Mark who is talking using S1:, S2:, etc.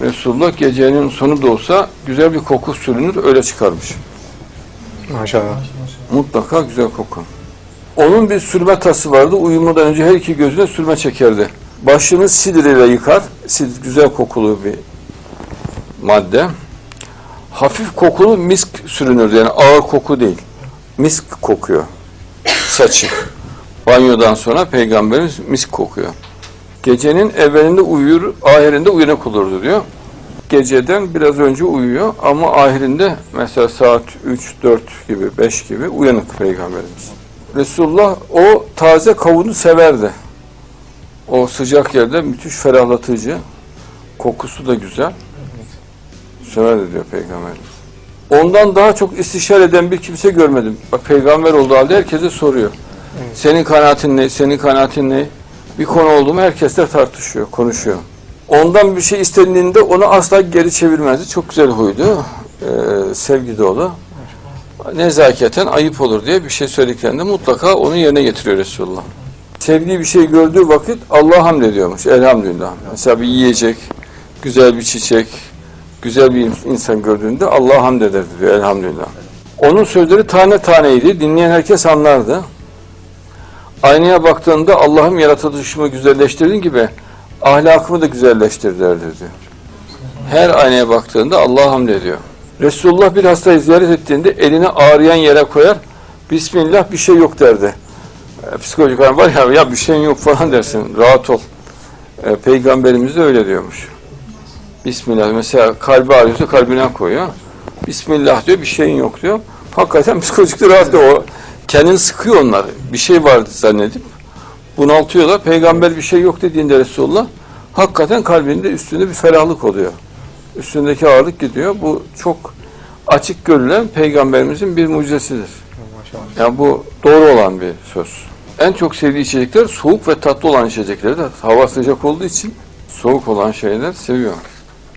S1: Resulullah gecenin sonu da olsa güzel bir koku sürünür öyle çıkarmış.
S2: Maşallah.
S1: Mutlaka güzel koku. Onun bir sürme tası vardı. Uyumadan önce her iki gözüne sürme çekerdi. Başını sidriyle yıkar. Sidr güzel kokulu bir madde. Hafif kokulu misk sürünürdü. Yani ağır koku değil. Misk kokuyor. Saçı. Banyodan sonra peygamberimiz misk kokuyor. Gecenin evvelinde uyur, ahirinde uyanık olurdu diyor. Geceden biraz önce uyuyor ama ahirinde mesela saat 3, 4 gibi, 5 gibi uyanık peygamberimiz. Resulullah o taze kavunu severdi. O sıcak yerde müthiş ferahlatıcı. Kokusu da güzel. Severdi diyor peygamberimiz. Ondan daha çok istişare eden bir kimse görmedim. Bak peygamber olduğu halde herkese soruyor. Senin kanaatin ne? Senin kanaatin ne? Bir konu oldu mu herkesle tartışıyor, konuşuyor. Ondan bir şey istendiğinde onu asla geri çevirmezdi. Çok güzel huydu. Ee, sevgi dolu. Nezaketen ayıp olur diye bir şey söylediklerinde mutlaka onu yerine getiriyor Resulullah. Sevdiği bir şey gördüğü vakit Allah'a hamd ediyormuş. Elhamdülillah. Mesela bir yiyecek, güzel bir çiçek, güzel bir insan gördüğünde Allah'a hamd ederdi diyor. Elhamdülillah. Onun sözleri tane taneydi. Dinleyen herkes anlardı. Aynaya baktığında Allah'ım yaratılışımı güzelleştirdiğin gibi ahlakımı da güzelleştir derdi diyor. Her aynaya baktığında Allah'a hamd ediyor. Resulullah bir hastayı ziyaret ettiğinde elini ağrıyan yere koyar. Bismillah bir şey yok derdi. E, psikolojik var ya, ya bir şeyin yok falan dersin. Rahat ol. E, Peygamberimiz de öyle diyormuş. Bismillah. Mesela kalbi ağrıyorsa kalbine koyuyor. Bismillah diyor bir şeyin yok diyor. Hakikaten psikolojik rahat. O kendini sıkıyor onlar. Bir şey vardı zannedip bunaltıyorlar. Peygamber bir şey yok dediğinde Resulullah hakikaten kalbinde üstünde bir ferahlık oluyor. Üstündeki ağırlık gidiyor. Bu çok açık görülen peygamberimizin bir mucizesidir. Yani bu doğru olan bir söz. En çok sevdiği içecekler soğuk ve tatlı olan içecekleri de hava sıcak olduğu için soğuk olan şeyler seviyor.